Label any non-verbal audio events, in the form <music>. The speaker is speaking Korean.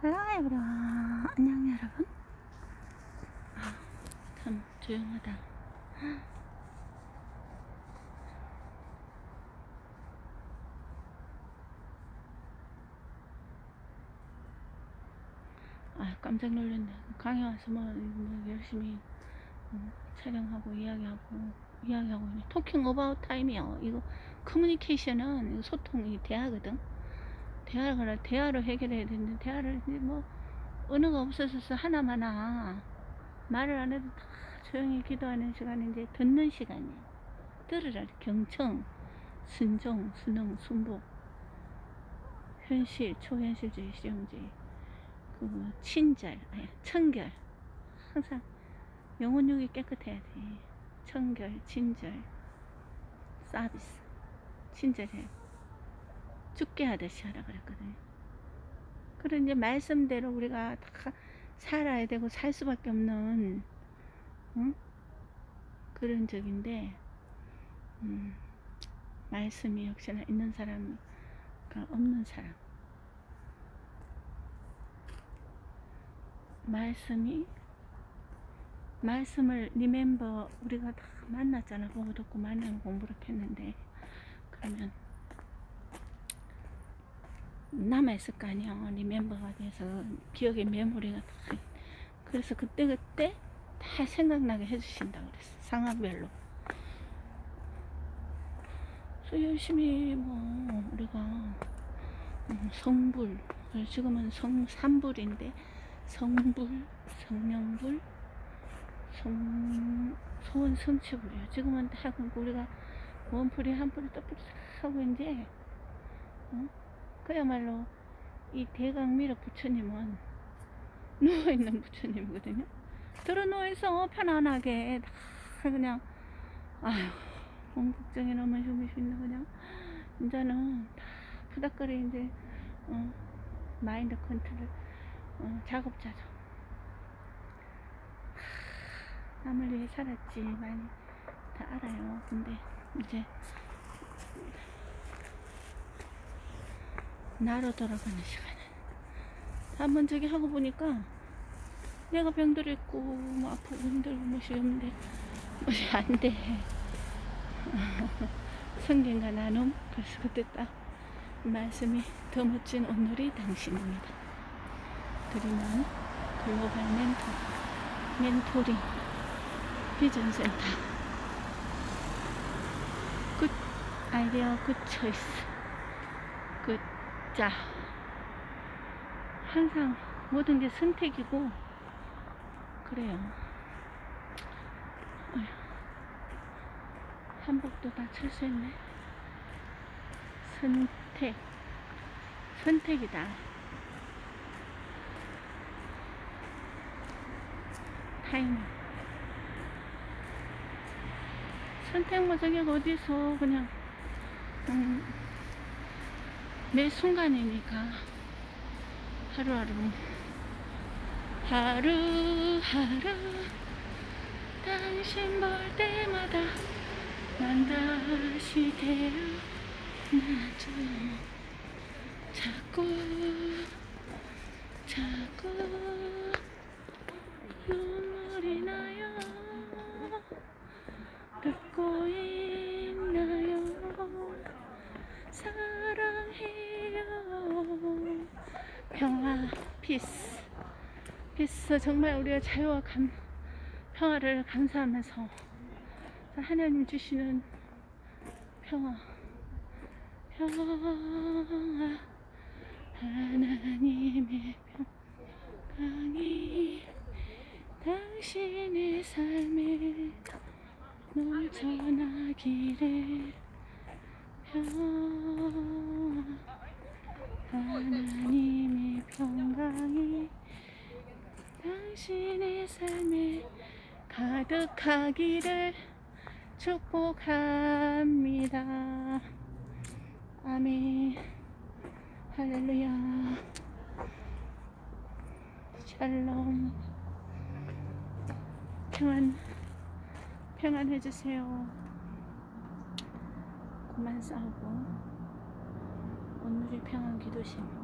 에브리원. 안녕 여러분. 아, 참 조용하다. 아 깜짝 놀랐네. 강에 와서 뭐, 뭐 열심히 어, 촬영하고 이야기하고 이야기하고 토킹 어바웃 타임이요. 이거 커뮤니케이션은 소통이 대화거든 대화를 대화로 해결해야 되는데 대화를 뭐 언어가 없어서 하나마나 말을 안 해도 다 조용히 기도하는 시간이 이제 듣는 시간이에요. 들으라 경청, 순종, 순응, 순복, 현실, 초현실주의, 실용주의, 그뭐 친절, 아니 청결, 항상 영혼력이 깨끗해야 돼. 청결, 친절, 서비스, 친절해. 죽게 하듯이 하라 그랬거든요. 그런 이제 말씀대로 우리가 다 살아야 되고 살 수밖에 없는 응? 그런 적인데 음, 말씀이 역시나 있는 사람과 없는 사람 말씀이 말씀을 리멤버 우리가 다 만났잖아 보고 듣고 만나고 공부를 했는데 그러면 남아있을 거 아니야. 리멤버가 돼서 기억의 메모리가 다. 그래서 그때 그때 다 생각나게 해주신다 그랬어. 상황별로. 그래서 열심히 뭐 우리가 음, 성불 지금은 성 삼불인데 성불, 성령불, 성 소원 성취불이요. 지금은 다 우리가 원불이 한불이 떡불이 하고 이제 어? 그야말로 이 대강 미륵 부처님은 <laughs> 누워있는 부처님이거든요. 들어 누워있어 편안하게 다 그냥 아휴 온 걱정이 너무 힘이신데 그냥 이제는 다 푸닥거리 이제 어, 마인드 컨트롤 어, 작업자죠. 하, 남을 위해 살았지 많이 다 알아요. 근데 이제 나로 돌아가는 시간에 한번 저기 하고 보니까 내가 병들어 있고 뭐 아프고 힘들고 뭐시 없는데 뭐시 안돼. <laughs> 성경과 나눔 그래서 그때 딱 말씀이 더 멋진 오늘이 당신입니다. 드리는 글로벌 멘토 멘토링 비전센터. 굿 아이디어 굿 초이스 굿 자, 항상 모든 게 선택이고, 그래요. 한복도 다 철수했네. 선택. 선택이다. 타이밍. 선택 뭐 저기 어디서 그냥, 음, 매 순간이니까 하루하루. 하루하루 당신 볼 때마다 난 다시 태어나죠 자꾸 평화 피스 피스 정말 우리가 자유와 감, 평화를 감사하면서 하나님 주시는 평화 평화 하나님의 평강이 당신의 삶에 넘쳐나기를 평화 하나님의 평강이 당신의 삶에 가득하기를 축복합니다. 아멘. 할렐루야. 샬롬. 평안, 평안해주세요. 그만 싸우고. 오늘의 평안 기도심.